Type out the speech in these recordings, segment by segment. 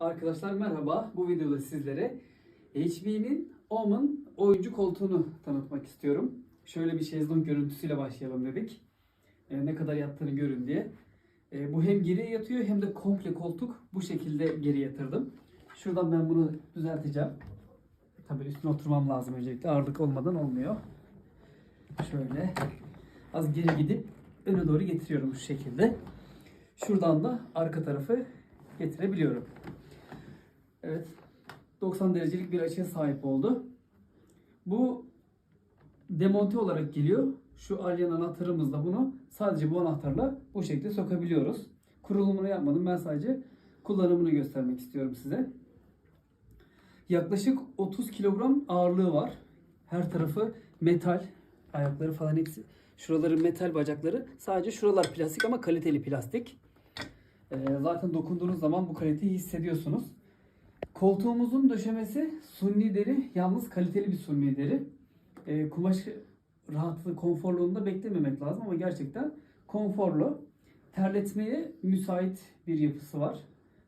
Arkadaşlar merhaba. Bu videoda sizlere HP'nin Omen oyuncu koltuğunu tanıtmak istiyorum. Şöyle bir şezlong görüntüsüyle başlayalım dedik. Ee, ne kadar yattığını görün diye. Ee, bu hem geriye yatıyor hem de komple koltuk bu şekilde geri yatırdım. Şuradan ben bunu düzelteceğim. Tabii üstüne oturmam lazım öncelikle. Ağırlık olmadan olmuyor. Şöyle az geri gidip öne doğru getiriyorum şu şekilde. Şuradan da arka tarafı getirebiliyorum. Evet. 90 derecelik bir açıya sahip oldu. Bu demonte olarak geliyor. Şu alyan anahtarımızla bunu sadece bu anahtarla bu şekilde sokabiliyoruz. Kurulumunu yapmadım. Ben sadece kullanımını göstermek istiyorum size. Yaklaşık 30 kilogram ağırlığı var. Her tarafı metal. Ayakları falan hepsi. Şuraları metal bacakları. Sadece şuralar plastik ama kaliteli plastik. Ee, zaten dokunduğunuz zaman bu kaliteyi hissediyorsunuz. Koltuğumuzun döşemesi sunni deri. Yalnız kaliteli bir sunni deri. Ee, kumaş rahatlığı, konforluğunda beklememek lazım ama gerçekten konforlu. Terletmeye müsait bir yapısı var.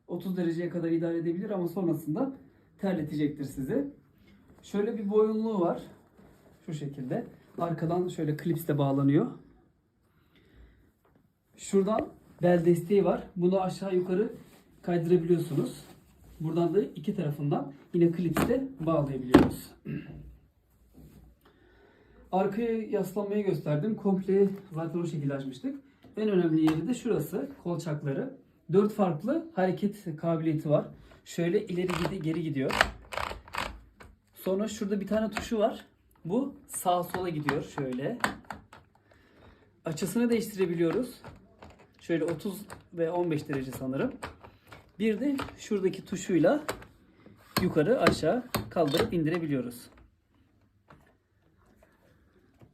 30 dereceye kadar idare edebilir ama sonrasında terletecektir sizi. Şöyle bir boyunluğu var. Şu şekilde. Arkadan şöyle klipsle bağlanıyor. Şuradan bel desteği var. Bunu aşağı yukarı kaydırabiliyorsunuz. Buradan da iki tarafından yine klipsle bağlayabiliyoruz. Arkaya yaslanmayı gösterdim. Komple zaten o şekilde açmıştık. En önemli yeri de şurası. Kolçakları. Dört farklı hareket kabiliyeti var. Şöyle ileri gidi geri gidiyor. Sonra şurada bir tane tuşu var. Bu sağa sola gidiyor şöyle. Açısını değiştirebiliyoruz. Şöyle 30 ve 15 derece sanırım. Bir de şuradaki tuşuyla yukarı aşağı kaldırıp indirebiliyoruz.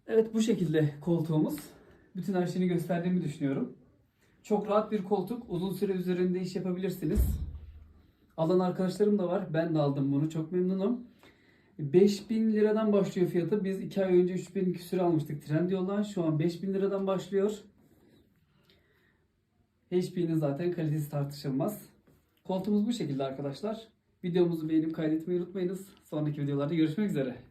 Evet bu şekilde koltuğumuz. Bütün her şeyini gösterdiğimi düşünüyorum. Çok rahat bir koltuk. Uzun süre üzerinde iş yapabilirsiniz. Alan arkadaşlarım da var. Ben de aldım bunu. Çok memnunum. 5000 liradan başlıyor fiyatı. Biz 2 ay önce 3000 küsür almıştık Trendyol'dan. Şu an 5000 liradan başlıyor. HP'nin zaten kalitesi tartışılmaz. Koltuğumuz bu şekilde arkadaşlar. Videomuzu beğenip kaydetmeyi unutmayınız. Sonraki videolarda görüşmek üzere.